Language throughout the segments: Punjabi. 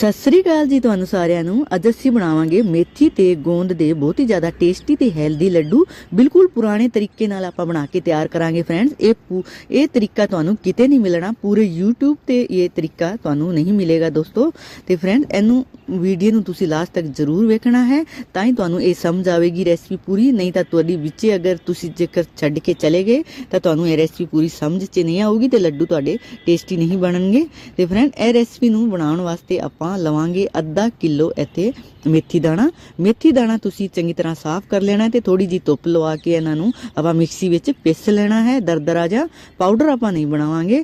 ਸਤਿ ਸ੍ਰੀ ਅਕਾਲ ਜੀ ਤੁਹਾਨੂੰ ਸਾਰਿਆਂ ਨੂੰ। ਅੱਜ ਅਸੀਂ ਬਣਾਵਾਂਗੇ ਮੇਥੀ ਤੇ ਗੋਂਦ ਦੇ ਬਹੁਤ ਹੀ ਜ਼ਿਆਦਾ ਟੇਸਟੀ ਤੇ ਹੈਲਦੀ ਲੱਡੂ। ਬਿਲਕੁਲ ਪੁਰਾਣੇ ਤਰੀਕੇ ਨਾਲ ਆਪਾਂ ਬਣਾ ਕੇ ਤਿਆਰ ਕਰਾਂਗੇ ਫਰੈਂਡਸ। ਇਹ ਪੂ- ਇਹ ਤਰੀਕਾ ਤੁਹਾਨੂੰ ਕਿਤੇ ਨਹੀਂ ਮਿਲਣਾ। ਪੂਰੇ YouTube ਤੇ ਇਹ ਤਰੀਕਾ ਤੁਹਾਨੂੰ ਨਹੀਂ ਮਿਲੇਗਾ ਦੋਸਤੋ। ਤੇ ਫਰੈਂਡ ਇਹਨੂੰ ਵੀਡੀਓ ਨੂੰ ਤੁਸੀਂ ਲਾਸਟ ਤੱਕ ਜ਼ਰੂਰ ਵੇਖਣਾ ਹੈ। ਤਾਂ ਹੀ ਤੁਹਾਨੂੰ ਇਹ ਸਮਝ ਆਵੇਗੀ ਰੈਸਪੀ ਪੂਰੀ। ਨਹੀਂ ਤਾਂ ਤੁਹਾਡੀ ਵਿੱਚ ਅਗਰ ਤੁਸੀਂ ਜੇਕਰ ਛੱਡ ਕੇ ਚਲੇ ਗਏ, ਤਾਂ ਤੁਹਾਨੂੰ ਇਹ ਰੈਸਪੀ ਪੂਰੀ ਸਮਝ 'ਚ ਨਹੀਂ ਆਊਗੀ ਤੇ ਲੱਡੂ ਤੁਹਾਡੇ ਟੇਸਟੀ ਨਹੀਂ ਬਣਨਗੇ। ਤੇ ਫਰੈਂਡ ਇਹ ਰੈਸਪੀ ਨੂੰ ਬਣਾਉਣ ਵਾਸਤੇ ਆਪਾਂ ਆਪਾਂ ਲਵਾਂਗੇ ਅੱਧਾ ਕਿਲੋ ਇੱਥੇ ਮੇਥੀ ਦਾਣਾ। ਮੇਥੀ ਦਾਣਾ ਤੁਸੀਂ ਚੰਗੀ ਤਰ੍ਹਾਂ ਸਾਫ਼ ਕਰ ਲੈਣਾ ਹੈ ਤੇ ਥੋੜੀ ਜੀ ਧੁੱਪ ਲਵਾ ਕੇ ਇਹਨਾਂ ਨੂੰ ਆਪਾਂ ਮਿਕਸੀ ਵਿੱਚ ਪਿਸ ਲੈਣਾ ਹੈ। ਦਰਦਰਾ ਜਾਂ ਪਾਊਡਰ ਆਪਾਂ ਨਹੀਂ ਬਣਾਵਾਂਗੇ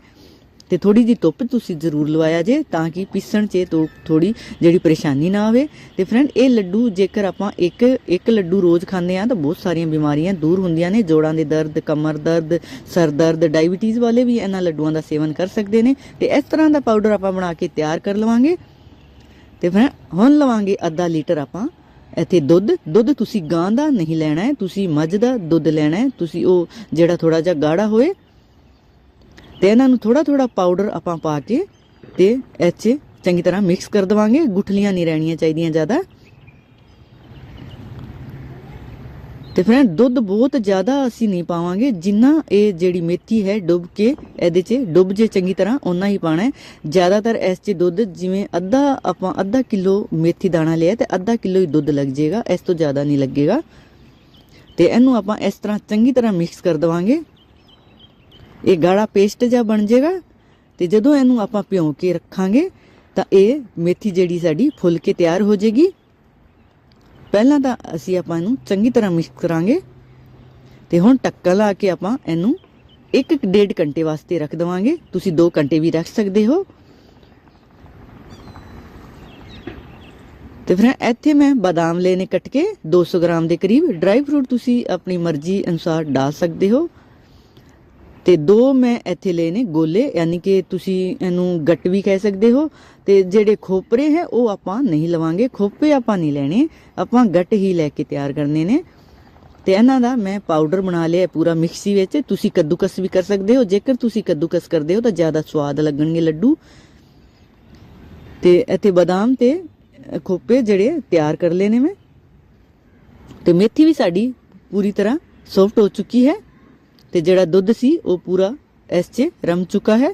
ਤੇ ਥੋੜੀ ਜੀ ਧੁੱਪ ਤੁਸੀਂ ਜ਼ਰੂਰ ਲਵਾਇਆ ਜੇ ਤਾਂ ਕਿ ਪੀਸਣ 'ਚ ਤੋਂ ਥੋੜੀ ਜਿਹੜੀ ਪਰੇਸ਼ਾਨੀ ਨਾ ਆਵੇ। ਤੇ ਫਰੈਂਡ, ਇਹ ਲੱਡੂ ਜੇਕਰ ਆਪਾਂ ਇੱਕ ਇੱਕ ਲੱਡੂ ਰੋਜ਼ ਖਾਂਦੇ ਆ ਤਾਂ ਬਹੁਤ ਸਾਰੀਆਂ ਬਿਮਾਰੀਆਂ ਦੂਰ ਹੁੰਦੀਆਂ ਨੇ। ਜੋੜਾਂ ਦੇ ਦਰਦ, ਕਮਰ ਦਰਦ, ਸਰ ਦਰਦ, ਡਾਇਬੀਟੀਜ਼ ਵਾਲੇ ਵੀ ਇਹਨਾਂ ਲੱਡੂਆਂ ਦਾ ਸੇਵਨ ਕਰ ਸਕਦੇ ਨੇ। ਤੇ ਇਸ ਤਰ੍ਹਾਂ ਦਾ ਪਾਊਡਰ ਆਪਾਂ ਬਣਾ ਕੇ ਤਿਆਰ ਕਰ ਲਵਾਂਗੇ। ਤੇ ਫਿਰ ਹੁਣ ਲਵਾਂਗੇ ਅੱਧਾ ਲੀਟਰ ਆਪਾਂ ਇੱਥੇ ਦੁੱਧ। ਦੁੱਧ ਤੁਸੀਂ ਗਾਂ ਦਾ ਨਹੀਂ ਲੈਣਾ ਹੈ, ਤੁਸੀਂ ਮੱਝ ਦਾ ਦੁੱਧ ਲੈਣਾ ਹੈ, ਤੁਸੀਂ ਉਹ ਜਿਹੜਾ ਥੋੜਾ ਜਿਹਾ ਗਾੜਾ ਹੋਏ। ਤੇ ਇਹਨਾਂ ਨੂੰ ਥੋੜਾ ਥੋੜਾ ਪਾਊਡਰ ਆਪਾਂ ਪਾ ਕੇ ਤੇ ਇਹ 'ਚ ਚੰਗੀ ਤਰ੍ਹਾਂ ਮਿਕਸ ਕਰ ਦਵਾਂਗੇ। ਗੁਠਲੀਆਂ ਨਹੀਂ ਰਹਿਣੀਆਂ ਚਾਹੀਦੀਆਂ ਜ਼ਿਆਦਾ। ਤੇ ਫਰੈਂਡ ਦੁੱਧ ਬਹੁਤ ਜ਼ਿਆਦਾ ਅਸੀਂ ਨਹੀਂ ਪਾਵਾਂਗੇ, ਜਿੰਨਾ ਇਹ ਜਿਹੜੀ ਮੇਥੀ ਹੈ ਡੁੱਬ ਕੇ ਇਹਦੇ 'ਚ ਡੁੱਬ ਜੇ ਚੰਗੀ ਤਰ੍ਹਾਂ, ਓਨਾ ਹੀ ਪਾਣਾ ਹੈ। ਜ਼ਿਆਦਾਤਰ ਇਸ 'ਚ ਦੁੱਧ, ਜਿਵੇਂ ਅੱਧਾ ਆਪਾਂ ਅੱਧਾ ਕਿਲੋ ਮੇਥੀ ਦਾਣਾ ਲਿਆ ਤੇ ਅੱਧਾ ਕਿਲੋ ਹੀ ਦੁੱਧ ਲੱਗ ਜਾਏਗਾ, ਇਸ ਤੋਂ ਜ਼ਿਆਦਾ ਨਹੀਂ ਲੱਗੇਗਾ। ਤੇ ਇਹਨੂੰ ਆਪਾਂ ਇਸ ਤਰ੍ਹਾਂ ਚੰਗੀ ਤਰ੍ਹਾਂ ਮਿਕਸ ਕਰ ਦਵਾਂਗੇ। ਇਹ ਗਾੜਾ ਪੇਸਟ ਜਿਹਾ ਬਣ ਜਾਏਗਾ ਤੇ ਜਦੋਂ ਇਹਨੂੰ ਆਪਾਂ ਭਿਉਂ ਕੇ ਰੱਖਾਂਗੇ, ਤਾਂ ਇਹ ਮੇਥੀ ਜਿਹੜੀ ਸਾਡੀ ਫੁੱਲ ਕੇ ਤਿਆਰ ਹੋ ਜਾਏਗੀ। ਪਹਿਲਾਂ ਤਾਂ ਅਸੀਂ ਆਪਾਂ ਇਹਨੂੰ ਚੰਗੀ ਤਰ੍ਹਾਂ ਮਿਕਸ ਕਰਾਂਗੇ। ਤੇ ਹੁਣ ਟੱਕਣ ਲਾ ਕੇ ਆਪਾਂ ਇਹਨੂੰ 1.5 ਘੰਟੇ ਵਾਸਤੇ ਰੱਖ ਦਵਾਂਗੇ। ਤੁਸੀਂ 2 ਘੰਟੇ ਵੀ ਰੱਖ ਸਕਦੇ ਹੋ। ਤੇ ਫਿਰ ਇੱਥੇ ਮੈਂ ਬਾਦਾਮ ਲੈਨੇ ਕੱਟ ਕੇ 200 ਗ੍ਰਾਮ ਦੇ ਕਰੀਬ ਡਰਾਈ ਫਰੂਟ ਤੁਸੀਂ ਆਪਣੀ ਮਰਜ਼ੀ ਅਨੁਸਾਰ ਡਾਲ ਸਕਦੇ ਹੋ। ਤੇ ਦੋ ਮੈਂ ਇੱਥੇ ਲਏ ਨੇ ਗੋਲੇ, ਯਾਨੀ ਕਿ ਤੁਸੀਂ ਇਹਨੂੰ ਗੱਟ ਵੀ ਕਹਿ ਸਕਦੇ ਹੋ ਤੇ ਜਿਹੜੇ ਖੋਪਰੇ ਹੈ ਉਹ ਆਪਾਂ ਨਹੀਂ ਲਵਾਂਗੇ, ਖੋਪੇ ਆਪਾਂ ਨਹੀਂ ਲੈਣੇ, ਆਪਾਂ ਗੱਟ ਹੀ ਲੈ ਕੇ ਤਿਆਰ ਕਰਨੇ ਨੇ। ਤੇ ਇਹਨਾਂ ਦਾ ਮੈਂ ਪਾਊਡਰ ਬਣਾ ਲਿਆ ਪੂਰਾ ਮਿਕਸੀ ਵਿੱਚ, ਤੁਸੀਂ ਕੱਦੂਕਸ ਵੀ ਕਰ ਸਕਦੇ ਹੋ, ਜੇਕਰ ਤੁਸੀਂ ਕੱਦੂਕਸ ਕਰਦੇ ਹੋ ਤਾਂ ਜ਼ਿਆਦਾ ਸਵਾਦ ਲੱਗਣਗੇ ਲੱਡੂ। ਤੇ ਇੱਥੇ ਬਦਾਮ ਤੇ ਖੋਪੇ ਜਿਹੜੇ ਤਿਆਰ ਕਰ ਲਏ ਨੇ ਮੈਂ। ਤੇ ਮੇਥੀ ਵੀ ਸਾਡੀ ਪੂਰੀ ਤਰ੍ਹਾਂ ਸੌਫਟ ਹੋ ਚੁੱਕੀ ਹੈ। ਤੇ ਜਿਹੜਾ ਦੁੱਧ ਸੀ, ਉਹ ਪੂਰਾ ਇਸ 'ਚ ਰਮ ਚੁੱਕਾ ਹੈ।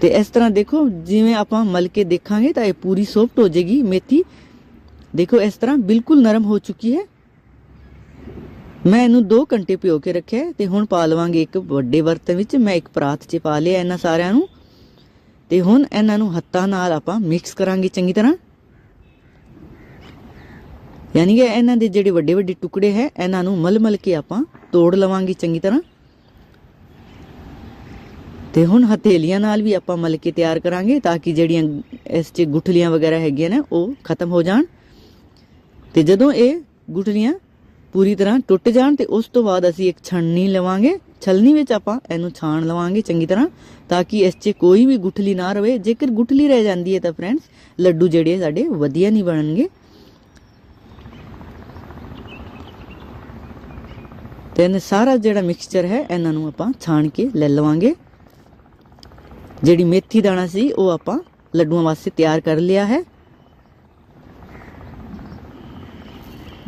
ਤੇ ਇਸ ਤਰ੍ਹਾਂ ਦੇਖੋ, ਜਿਵੇਂ ਆਪਾਂ ਮਲ ਕੇ ਦੇਖਾਂਗੇ ਤਾਂ ਇਹ ਪੂਰੀ ਸੌਫਟ ਹੋ ਜਾਏਗੀ ਮੇਥੀ। ਦੇਖੋ, ਇਸ ਤਰ੍ਹਾਂ ਬਿਲਕੁਲ ਨਰਮ ਹੋ ਚੁੱਕੀ ਹੈ। ਮੈਂ ਇਹਨੂੰ 2 ਘੰਟੇ ਭਿਓ ਕੇ ਰੱਖਿਆ ਹੈ ਤੇ ਹੁਣ ਪਾ ਲਵਾਂਗੇ ਇੱਕ ਵੱਡੇ ਬਰਤਨ ਵਿੱਚ। ਮੈਂ ਇੱਕ ਪਰਾਤ 'ਚ ਪਾ ਲਿਆ ਇਹਨਾਂ ਸਾਰਿਆਂ ਨੂੰ। ਤੇ ਹੁਣ ਇਹਨਾਂ ਨੂੰ ਹੱਥਾਂ ਨਾਲ ਆਪਾਂ ਮਿਕਸ ਕਰਾਂਗੇ ਚੰਗੀ ਤਰ੍ਹਾਂ। ਯਾਨੀ ਕਿ ਇਹਨਾਂ ਦੇ ਜਿਹੜੇ ਵੱਡੇ ਵੱਡੇ ਟੁਕੜੇ ਹੈ, ਇਹਨਾਂ ਨੂੰ ਮਲ-ਮਲ ਕੇ ਆਪਾਂ ਤੋੜ ਲਵਾਂਗੇ ਚੰਗੀ ਤਰ੍ਹਾਂ। ਤੇ ਹੁਣ ਹਥੇਲੀਆਂ ਨਾਲ ਵੀ ਆਪਾਂ ਮਲ ਕੇ ਤਿਆਰ ਕਰਾਂਗੇ ਤਾਂ ਕਿ ਜਿਹੜੀਆਂ ਇਸ 'ਚ ਗੁਠਲੀਆਂ ਵਗੈਰਾ ਹੈਗੀਆਂ ਨੇ, ਉਹ ਖਤਮ ਹੋ ਜਾਣ। ਤੇ ਜਦੋਂ ਇਹ ਗੁਠਲੀਆਂ ਪੂਰੀ ਤਰ੍ਹਾਂ ਟੁੱਟ ਜਾਣ ਤੇ ਉਸ ਤੋਂ ਬਾਅਦ ਅਸੀਂ ਇੱਕ ਛਣਨੀ ਲਵਾਂਗੇ। ਛਲਨੀ ਵਿੱਚ ਆਪਾਂ ਇਹਨੂੰ ਛਾਣ ਲਵਾਂਗੇ ਚੰਗੀ ਤਰ੍ਹਾਂ ਤਾਂ ਕਿ ਇਸ 'ਚ ਕੋਈ ਵੀ ਗੁਠਲੀ ਨਾ ਰਵੇ। ਜੇਕਰ ਗੁਠਲੀ ਰਹਿ ਜਾਂਦੀ ਹੈ ਤਾਂ ਫਰੈਂਡਸ ਲੱਡੂ ਜਿਹੜੇ ਸਾਡੇ ਵਧੀਆ ਨਹੀਂ ਬਣਨਗੇ। ਤੇ ਇਹਨੇ ਸਾਰਾ ਜਿਹੜਾ ਮਿਕਸਚਰ ਹੈ, ਇਹਨਾਂ ਨੂੰ ਆਪਾਂ ਛਾਣ ਕੇ ਲੈ ਲਵਾਂਗੇ। ਜਿਹੜੀ ਮੇਥੀ ਦਾਣਾ ਸੀ, ਉਹ ਆਪਾਂ ਲੱਡੂਆਂ ਵਾਸਤੇ ਤਿਆਰ ਕਰ ਲਿਆ ਹੈ।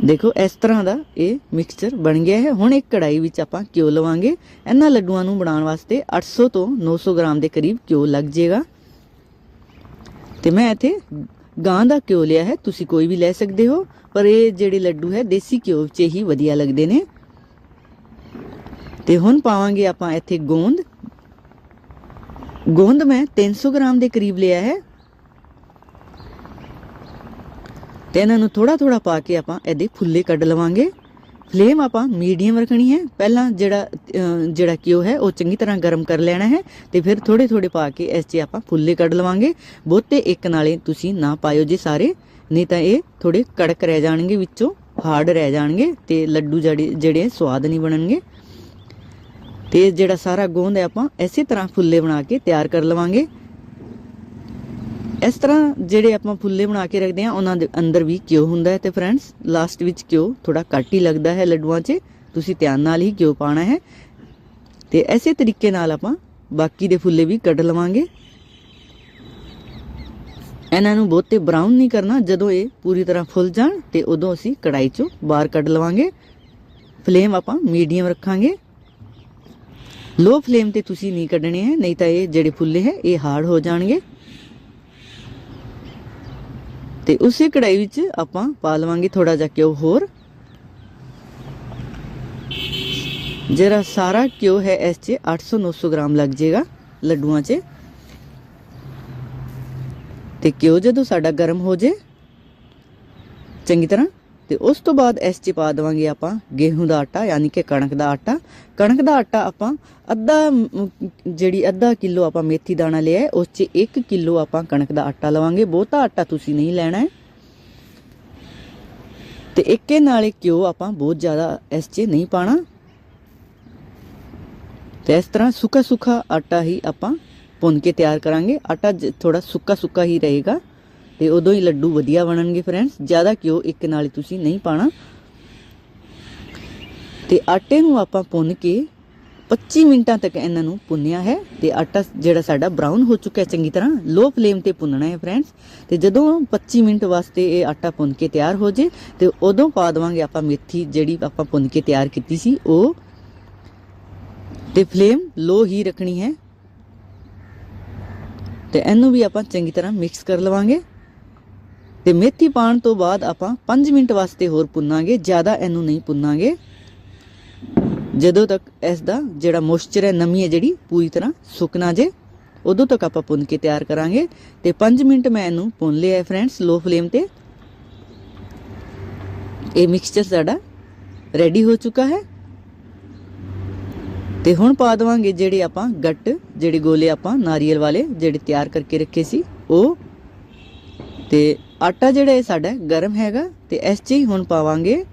ਦੇਖੋ, ਇਸ ਤਰ੍ਹਾਂ ਦਾ ਇਹ ਮਿਕਸਚਰ ਬਣ ਗਿਆ ਹੈ। ਹੁਣ ਇੱਕ ਕੜਾਈ ਵਿੱਚ ਆਪਾਂ ਘਿਓ ਲਵਾਂਗੇ। ਇਹਨਾਂ ਲੱਡੂਆਂ ਨੂੰ ਬਣਾਉਣ ਵਾਸਤੇ 800 ਤੋਂ 900 ਗ੍ਰਾਮ ਦੇ ਕਰੀਬ ਘਿਓ ਲੱਗ ਜਾਏਗਾ। ਤੇ ਮੈਂ ਇੱਥੇ ਗਾਂ ਦਾ ਘਿਓ ਲਿਆ ਹੈ। ਤੁਸੀਂ ਕੋਈ ਵੀ ਲੈ ਸਕਦੇ ਹੋ, ਪਰ ਇਹ ਜਿਹੜੇ ਲੱਡੂ ਹੈ, ਦੇਸੀ ਘਿਓ 'ਚ ਹੀ ਵਧੀਆ ਲੱਗਦੇ ਨੇ। ਤੇ ਹੁਣ ਪਾਵਾਂਗੇ ਆਪਾਂ ਇੱਥੇ ਗੋਂਦ। ਗੋਂਦ ਮੈਂ 300 ਗ੍ਰਾਮ ਦੇ ਕਰੀਬ ਲਿਆ ਹੈ। ਤੇ ਇਹਨਾਂ ਨੂੰ ਥੋੜਾ ਥੋੜਾ ਪਾ ਕੇ ਆਪਾਂ ਇਹਦੇ ਫੁੱਲੇ ਕੱਢ ਲਵਾਂਗੇ। ਫਲੇਮ ਆਪਾਂ ਮੀਡੀਅਮ ਰੱਖਣੀ ਹੈ। ਪਹਿਲਾਂ ਜਿਹੜਾ ਜਿਹੜਾ ਘਿਓ ਹੈ, ਉਹ ਚੰਗੀ ਤਰ੍ਹਾਂ ਗਰਮ ਕਰ ਲੈਣਾ ਹੈ ਤੇ ਫਿਰ ਥੋੜੇ ਥੋੜੇ ਪਾ ਕੇ ਇਸ 'ਚ ਆਪਾਂ ਫੁੱਲੇ ਕੱਢ ਲਵਾਂਗੇ। ਬਹੁਤੇ ਇੱਕ ਨਾਲੇ ਤੁਸੀਂ ਨਾ ਪਾਇਓ ਜੇ ਸਾਰੇ, ਨਹੀਂ ਤਾਂ ਇਹ ਥੋੜੇ ਕੜਕ ਰਹਿ ਜਾਣਗੇ ਵਿੱਚੋਂ, ਹਾਰਡ ਰਹਿ ਜਾਣਗੇ ਤੇ ਲੱਡੂ ਜਿਹੜੇ ਜਿਹੜੇ ਸਵਾਦ ਨਹੀਂ ਬਣਨਗੇ। ਤੇ ਜਿਹੜਾ ਸਾਰਾ ਗੋਂਦ ਹੈ ਆਪਾਂ ਇਸੇ ਤਰ੍ਹਾਂ ਫੁੱਲੇ ਬਣਾ ਕੇ ਤਿਆਰ ਕਰ ਲਵਾਂਗੇ। ਇਸ ਤਰ੍ਹਾਂ ਜਿਹੜੇ ਆਪਾਂ ਫੁੱਲੇ ਬਣਾ ਕੇ ਰੱਖਦੇ ਆ ਉਹਨਾਂ ਦੇ ਅੰਦਰ ਵੀ ਘਿਓ ਹੁੰਦਾ ਹੈ ਤੇ ਫਰੈਂਡਸ ਲਾਸਟ ਵਿੱਚ ਘਿਓ ਥੋੜਾ ਘੱਟ ਹੀ ਲੱਗਦਾ ਹੈ ਲੱਡੂਆਂ 'ਚ। ਤੁਸੀਂ ਧਿਆਨ ਨਾਲ ਹੀ ਘਿਓ ਪਾਣਾ ਹੈ। ਤੇ ਐਸੇ ਤਰੀਕੇ ਨਾਲ ਆਪਾਂ ਬਾਕੀ ਦੇ ਫੁੱਲੇ ਵੀ ਕੱਢ ਲਵਾਂਗੇ। ਇਹਨਾਂ ਨੂੰ ਬਹੁਤੇ ਬਰਾਊਨ ਨਹੀਂ ਕਰਨਾ, ਜਦੋਂ ਇਹ ਪੂਰੀ ਤਰ੍ਹਾਂ ਫੁੱਲ ਜਾਣ ਤੇ ਉਦੋਂ ਅਸੀਂ ਕੜਾਈ ਚੋਂ ਬਾਹਰ ਕੱਢ ਲਵਾਂਗੇ। ਫਲੇਮ ਆਪਾਂ ਮੀਡੀਅਮ ਰੱਖਾਂਗੇ। ਲੋ ਫਲੇਮ ਤੇ ਤੁਸੀਂ ਨਹੀਂ ਕੱਢਣੇ ਹੈ, ਨਹੀਂ ਤਾਂ ਇਹ ਜਿਹੜੇ ਫੁੱਲੇ ਹੈ, ਇਹ ਹਾਰਡ ਹੋ ਜਾਣਗੇ। ਤੇ ਉਸੇ ਕੜਾਈ ਵਿੱਚ ਆਪਾਂ ਪਾ ਲਵਾਂਗੇ ਥੋੜਾ ਜਿਹਾ ਘਿਓ ਹੋਰ। ਜਿਹੜਾ ਸਾਰਾ ਘਿਓ ਹੈ ਇਸ 'ਚ 800-900 ਗ੍ਰਾਮ ਲੱਗ ਜਾਏਗਾ ਲੱਡੂਆਂ 'ਚ। ਤੇ ਘਿਓ ਜਦੋਂ ਸਾਡਾ ਗਰਮ ਹੋ ਜੇ ਚੰਗੀ ਤਰ੍ਹਾਂ ਤੇ ਉਸ ਤੋਂ ਬਾਅਦ ਇਸ 'ਚ ਪਾ ਦੇਵਾਂਗੇ ਆਪਾਂ ਗੇਹੂੰ ਦਾ ਆਟਾ, ਯਾਨੀ ਕਿ ਕਣਕ ਦਾ ਆਟਾ। ਕਣਕ ਦਾ ਆਟਾ ਆਪਾਂ ਅੱਧਾ ਜਿਹੜੀ ਅੱਧਾ ਕਿਲੋ ਆਪਾਂ ਮੇਥੀ ਦਾਣਾ ਲਿਆ ਉਸ 'ਚ 1 ਕਿਲੋ ਆਪਾਂ ਕਣਕ ਦਾ ਆਟਾ ਲਵਾਂਗੇ। ਬਹੁਤਾ ਆਟਾ ਤੁਸੀਂ ਨਹੀਂ ਲੈਣਾ ਹੈ। ਤੇ ਇੱਕੇ ਨਾਲੇ ਘਿਓ ਆਪਾਂ ਬਹੁਤ ਜ਼ਿਆਦਾ ਇਸ 'ਚ ਨਹੀਂ ਪਾਣਾ। ਤੇ ਇਸ ਤਰ੍ਹਾਂ ਸੁੱਕਾ ਸੁੱਕਾ ਆਟਾ ਹੀ ਆਪਾਂ ਭੁੰਨ ਕੇ ਤਿਆਰ ਕਰਾਂਗੇ। ਆਟਾ ਥੋੜਾ ਸੁੱਕਾ ਸੁੱਕਾ ਹੀ ਰਹੇਗਾ। ਤੇ ਉਦੋਂ ਹੀ ਲੱਡੂ ਵਧੀਆ ਬਣਨਗੇ ਫਰੈਂਡਸ, ਜ਼ਿਆਦਾ ਘਿਓ ਇੱਕ ਨਾਲ ਹੀ ਤੁਸੀਂ ਨਹੀਂ ਪਾਣਾ। ਤੇ ਆਟੇ ਨੂੰ ਆਪਾਂ ਭੁੰਨ ਕੇ 25 ਮਿੰਟਾਂ ਤੱਕ ਇਹਨਾਂ ਨੂੰ ਭੁੰਨਿਆ ਹੈ ਤੇ ਆਟਾ ਜਿਹੜਾ ਸਾਡਾ ਬਰਾਊਨ ਹੋ ਚੁੱਕਾ ਹੈ ਚੰਗੀ ਤਰ੍ਹਾਂ ਲੋ ਫਲੇਮ ਤੇ ਭੁੰਨਣਾ ਹੈ ਫਰੈਂਡਸ। ਤੇ ਜਦੋਂ 25 ਮਿੰਟ ਵਾਸਤੇ ਇਹ ਆਟਾ ਭੁੰਨ ਕੇ ਤਿਆਰ ਹੋ ਜੇ, ਤੇ ਉਦੋਂ ਪਾ ਦੇਵਾਂਗੇ ਆਪਾਂ ਮੇਥੀ ਜਿਹੜੀ ਆਪਾਂ ਭੁੰਨ ਕੇ ਤਿਆਰ ਕੀਤੀ ਸੀ, ਉਹ ਤੇ ਫਲੇਮ ਲੋ ਹੀ ਰੱਖਣੀ ਹੈ। ਤੇ ਇਹਨੂੰ ਵੀ ਆਪਾਂ ਚੰਗੀ ਤਰ੍ਹਾਂ ਮਿਕਸ ਕਰ ਲਵਾਂਗੇ। ਤੇ ਮੇਥੀ ਪਾਣ ਤੋਂ ਬਾਅਦ ਆਪਾਂ 5 ਮਿੰਟ ਵਾਸਤੇ ਹੋਰ ਭੁੰਨਾਂਗੇ, ਜ਼ਿਆਦਾ ਇਹਨੂੰ ਨਹੀਂ ਭੁੰਨਾਂਗੇ। ਜਦੋਂ ਤੱਕ ਇਸ ਦਾ ਜਿਹੜਾ ਮੋਇਸਚਰ ਹੈ, ਨਮੀ ਹੈ ਜਿਹੜੀ, ਪੂਰੀ ਤਰ੍ਹਾਂ ਸੁੱਕ ਨਾ ਜੇ ਉਦੋਂ ਤੱਕ ਆਪਾਂ ਭੁੰਨ ਕੇ ਤਿਆਰ ਕਰਾਂਗੇ। ਤੇ 5 ਮਿੰਟ ਮੈਂ ਇਹਨੂੰ ਭੁੰਨ ਲਿਆ ਹੈ ਫਰੈਂਡਸ ਲੋ ਫਲੇਮ ਤੇ। ਇਹ ਮਿਕਸਚਰ ਸਾਡਾ ਰੈਡੀ ਹੋ ਚੁੱਕਾ ਹੈ। ਤੇ ਹੁਣ ਪਾ ਦਵਾਂਗੇ ਜਿਹੜੇ ਆਪਾਂ ਗੱਟ, ਜਿਹੜੇ ਗੋਲੇ ਆਪਾਂ ਨਾਰੀਅਲ ਵਾਲੇ, ਜਿਹੜੇ ਤਿਆਰ ਕਰਕੇ ਰੱਖੇ ਸੀ, ਉਹ। ਤੇ ਆਟਾ ਜਿਹੜਾ ਇਹ ਸਾਡਾ ਗਰਮ ਹੈਗਾ ਤੇ ਇਸ 'ਚ ਹੀ ਹੁਣ ਪਾਵਾਂਗੇ।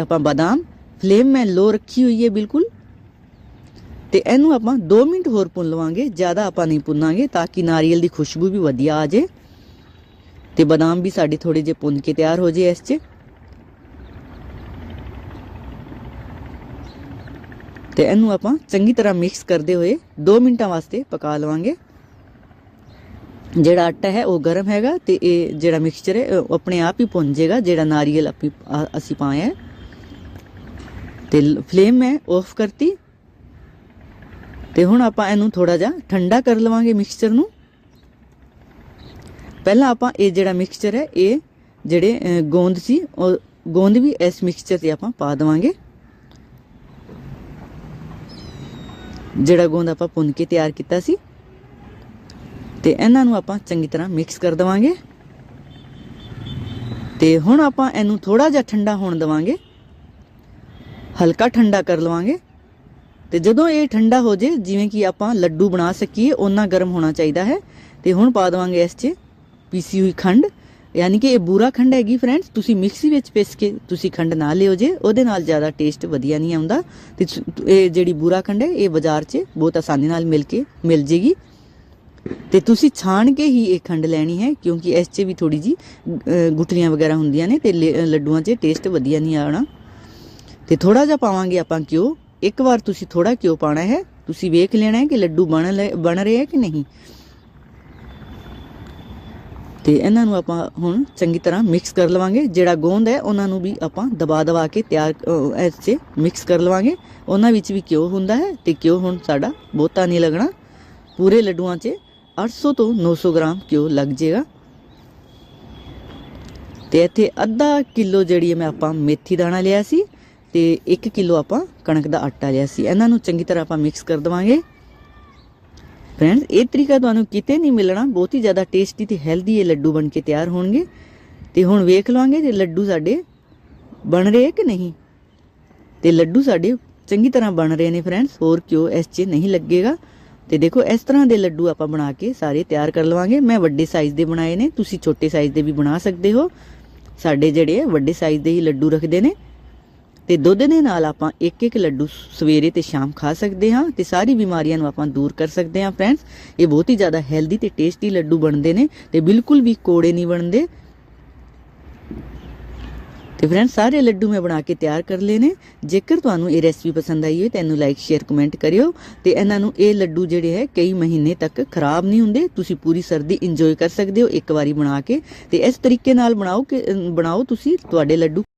ਆਪਾਂ ਬਾਦਾਮ, ਫਲੇਮ ਮੈਂ ਲੋ ਰੱਖੀ ਹੋਈ ਹੈ ਬਿਲਕੁਲ। ਤੇ ਇਹਨੂੰ ਆਪਾਂ 2 ਮਿੰਟ ਹੋਰ ਭੁੰਨ ਲਵਾਂਗੇ, ਜ਼ਿਆਦਾ ਆਪਾਂ ਨਹੀਂ ਭੁੰਨਾਂਗੇ ਤਾਂ ਕਿ ਨਾਰੀਅਲ ਦੀ ਖੁਸ਼ਬੂ ਵੀ ਵਧੀਆ ਆ ਜੇ ਤੇ ਬਦਾਮ ਵੀ ਸਾਡੇ ਥੋੜੇ ਜਿਹੇ ਭੁੰਨ ਕੇ ਤਿਆਰ ਹੋ ਜੇ ਇਸ 'ਚ। ਤੇ ਇਹਨੂੰ ਆਪਾਂ ਚੰਗੀ ਤਰ੍ਹਾਂ ਮਿਕਸ ਕਰਦੇ ਹੋਏ 2 ਮਿੰਟਾਂ ਵਾਸਤੇ ਪਕਾ ਲਵਾਂਗੇ। ਜਿਹੜਾ ਆਟਾ ਹੈ ਉਹ ਗਰਮ ਹੈਗਾ ਤੇ ਇਹ ਜਿਹੜਾ ਮਿਕਸਚਰ ਹੈ ਉਹ ਆਪਣੇ ਆਪ ਹੀ ਭੁੰਨ ਜਾਏਗਾ ਜਿਹੜਾ ਨਾਰੀਅਲ ਆਪੀ ਅਸੀਂ ਪਾਇਆ ਹੈ। ਤੇ ਫਲੇਮ ਮੈਂ ਆਫ ਕਰਤੀ। ਤੇ ਹੁਣ ਆਪਾਂ ਇਹਨੂੰ ਥੋੜਾ ਜਿਹਾ ਠੰਡਾ ਕਰ ਲਵਾਂਗੇ ਮਿਕਸਚਰ ਨੂੰ। ਪਹਿਲਾਂ ਆਪਾਂ ਇਹ ਜਿਹੜਾ ਮਿਕਸਚਰ ਹੈ ਇਹ ਜਿਹੜੇ ਅ, ਗੋਂਦ ਸੀ ਉਹ ਗੋਂਦ ਵੀ ਇਸ ਮਿਕਸਚਰ ਤੇ ਆਪਾਂ ਪਾ ਦੇਵਾਂਗੇ। ਜਿਹੜਾ ਗੋਂਦ ਆਪਾਂ ਭੁੰਨ ਕੇ ਤਿਆਰ ਕੀਤਾ ਸੀ। ਤੇ ਇਹਨਾਂ ਨੂੰ ਆਪਾਂ ਚੰਗੀ ਤਰ੍ਹਾਂ ਮਿਕਸ ਕਰ ਦਵਾਂਗੇ। ਤੇ ਹੁਣ ਆਪਾਂ ਇਹਨੂੰ ਥੋੜਾ ਜਿਹਾ ਠੰਡਾ ਹੋਣ ਦਵਾਂਗੇ। ਹਲਕਾ ਠੰਡਾ ਕਰ ਲਵਾਂਗੇ। ਤੇ ਜਦੋਂ ਇਹ ਠੰਡਾ ਹੋ ਜੇ, ਜਿਵੇਂ ਕਿ ਆਪਾਂ ਲੱਡੂ ਬਣਾ ਸਕੀਏ ਉਹਨਾਂ ਗਰਮ ਹੋਣਾ ਚਾਹੀਦਾ ਹੈ। ਤੇ ਹੁਣ ਪਾ ਦਵਾਂਗੇ ਇਸ 'ਚ ਪੀਸੀ ਹੋਈ ਖੰਡ। ਯਾਨੀ ਕਿ ਇਹ ਬੂਰਾ ਖੰਡ ਹੈਗੀ ਫਰੈਂਡਸ, ਤੁਸੀਂ ਮਿਕਸੀ ਵਿੱਚ ਪੀਸ ਕੇ ਤੁਸੀਂ ਖੰਡ ਨਾ ਲਿਓ ਜੇ, ਉਹਦੇ ਨਾਲ ਜ਼ਿਆਦਾ ਟੇਸਟ ਵਧੀਆ ਨਹੀਂ ਆਉਂਦਾ। ਤੇ ਸ- ਇਹ ਜਿਹੜੀ ਬੂਰਾ ਖੰਡ ਹੈ, ਇਹ ਬਾਜ਼ਾਰ 'ਚ ਬਹੁਤ ਆਸਾਨੀ ਨਾਲ ਮਿਲ ਕੇ, ਮਿਲ ਜੇਗੀ। ਤੇ ਤੁਸੀਂ ਛਾਣ ਕੇ ਹੀ ਇਹ ਖੰਡ ਲੈਣੀ ਹੈ ਕਿਉਂਕਿ ਇਸ 'ਚ ਵੀ ਥੋੜੀ ਜੀ ਅ, ਗੁਠਲੀਆਂ ਵਗੈਰਾ ਹੁੰਦੀਆਂ ਨੇ ਤੇ ਲੇ- ਲੱਡੂਆਂ 'ਚ ਟੇਸਟ ਵਧੀਆ ਨਹੀਂ ਆਣਾ ਤੇ ਥੋੜਾ ਜਿਹਾ ਪਾਵਾਂਗੇ ਆਪਾਂ ਘਿਓ। ਇੱਕ ਵਾਰ ਤੁਸੀਂ ਥੋੜਾ ਘਿਓ ਪਾਣਾ ਹੈ ਤੁਸੀਂ ਵੇਖ ਲੈਣਾ ਹੈ ਕਿ ਲੱਡੂ ਬਣ ਲੈ- ਬਣ ਰਹੇ ਹੈ ਕਿ ਨਹੀਂ। ਤੇ ਇਹਨਾਂ ਨੂੰ ਆਪਾਂ ਹੁਣ ਚੰਗੀ ਤਰ੍ਹਾਂ ਮਿਕਸ ਕਰ ਲਵਾਂਗੇ। ਜਿਹੜਾ ਗੋਂਦ ਹੈ ਉਹਨਾਂ ਨੂੰ ਵੀ ਆਪਾਂ ਦਬਾ ਦਬਾ ਕੇ ਤਿਆਰ ਇਸ 'ਚ ਮਿਕਸ ਕਰ ਲਵਾਂਗੇ। ਉਹਨਾਂ ਵਿੱਚ ਵੀ ਘਿਓ ਹੁੰਦਾ ਹੈ ਤੇ ਘਿਓ ਹੁਣ ਸਾਡਾ ਬਹੁਤਾ ਨਹੀਂ ਲੱਗਣਾ। ਪੂਰੇ ਲੱਡੂਆਂ 'ਚ 800 ਤੋਂ 900 ਗ੍ਰਾਮ ਘਿਓ ਲੱਗ ਜਾਏਗਾ। ਤੇ ਇੱਥੇ ਅੱਧਾ ਕਿਲੋ ਜਿਹੜੀ ਮੈਂ ਆਪਾਂ ਮੇਥੀ ਦਾਣਾ ਲਿਆ ਸੀ ਤੇ 1 ਕਿਲੋ ਆਪਾਂ ਕਣਕ ਦਾ ਆਟਾ ਲਿਆ ਸੀ। ਇਹਨਾਂ ਨੂੰ ਚੰਗੀ ਤਰ੍ਹਾਂ ਆਪਾਂ ਮਿਕਸ ਕਰ ਦਵਾਂਗੇ। ਫਰੈਂਡਸ, ਇਹ ਤਰੀਕਾ ਤੁਹਾਨੂੰ ਕਿਤੇ ਨਹੀਂ ਮਿਲਣਾ। ਬਹੁਤ ਹੀ ਜ਼ਿਆਦਾ ਟੇਸਟੀ ਤੇ ਹੈਲਦੀ ਇਹ ਲੱਡੂ ਬਣ ਕੇ ਤਿਆਰ ਹੋਣਗੇ। ਤੇ ਹੁਣ ਵੇਖ ਲਵਾਂਗੇ ਜੇ ਲੱਡੂ ਸਾਡੇ ਬਣ ਰਹੇ ਕਿ ਨਹੀਂ। ਤੇ ਲੱਡੂ ਸਾਡੇ ਚੰਗੀ ਤਰ੍ਹਾਂ ਬਣ ਰਹੇ ਨੇ ਫਰੈਂਡਸ। ਹੋਰ ਕਿਉਂ ਇਸ 'ਚ ਨਹੀਂ ਲੱਗੇਗਾ। ਤੇ ਦੇਖੋ, ਇਸ ਤਰ੍ਹਾਂ ਦੇ ਲੱਡੂ ਆਪਾਂ ਬਣਾ ਕੇ ਸਾਰੇ ਤਿਆਰ ਕਰ ਲਵਾਂਗੇ। ਮੈਂ ਵੱਡੇ ਸਾਈਜ਼ ਦੇ ਬਣਾਏ ਨੇ, ਤੁਸੀਂ ਛੋਟੇ ਸਾਈਜ਼ ਦੇ ਵੀ ਬਣਾ ਸਕਦੇ ਹੋ। ਸਾਡੇ ਜਿਹੜੇ ਵੱਡੇ ਸਾਈਜ਼ ਦੇ ਹੀ ਲੱਡੂ ਰੱਖਦੇ ਨੇ। ਤੇ ਦੁੱਧ ਦੇ ਨਾਲ ਆਪਾਂ ਇੱਕ ਇੱਕ ਲੱਡੂ ਸਵੇਰੇ ਤੇ ਸ਼ਾਮ ਖਾ ਸਕਦੇ ਹਾਂ ਤੇ ਸਾਰੀ ਬਿਮਾਰੀਆਂ ਨੂੰ ਆਪਾਂ ਦੂਰ ਕਰ ਸਕਦੇ ਹਾਂ ਫਰੈਂਡਸ ਇਹ ਬਹੁਤ ਹੀ ਜ਼ਿਆਦਾ ਹੈਲਦੀ ਤੇ ਟੇਸਟੀ ਲੱਡੂ ਬਣਦੇ ਨੇ ਤੇ ਬਿਲਕੁਲ ਵੀ ਕੋੜੇ ਨਹੀਂ ਬਣਦੇ। ਤੇ ਫਰੈਂਡ ਸਾਰੇ ਲੱਡੂ ਮੈਂ ਬਣਾ ਕੇ ਤਿਆਰ ਕਰ ਲਏ ਨੇ। ਜੇਕਰ ਤੁਹਾਨੂੰ ਇਹ ਰੈਸਪੀ ਪਸੰਦ ਆਈ ਹੋਵੇ ਤਾਂ ਇਹਨੂੰ ਲਾਈਕ ਸ਼ੇਅਰ ਕਮੈਂਟ ਕਰਿਓ। ਤੇ ਇਹਨਾਂ ਨੂੰ ਇਹ ਲੱਡੂ ਜਿਹੜੇ ਹੈ, ਕਈ ਮਹੀਨੇ ਤੱਕ ਖਰਾਬ ਨਹੀਂ ਹੁੰਦੇ। ਤੁਸੀਂ ਪੂਰੀ ਸਰਦੀ ਇੰਜੋਏ ਕਰ ਸਕਦੇ ਹੋ, ਇੱਕ ਵਾਰੀ ਬਣਾ ਕੇ। ਤੇ ਇਸ ਤਰੀਕੇ ਨਾਲ ਬਣਾਓ ਕਿ ਬਣਾਓ ਤੁਸੀਂ ਤੁਹਾਡੇ ਲੱਡੂ।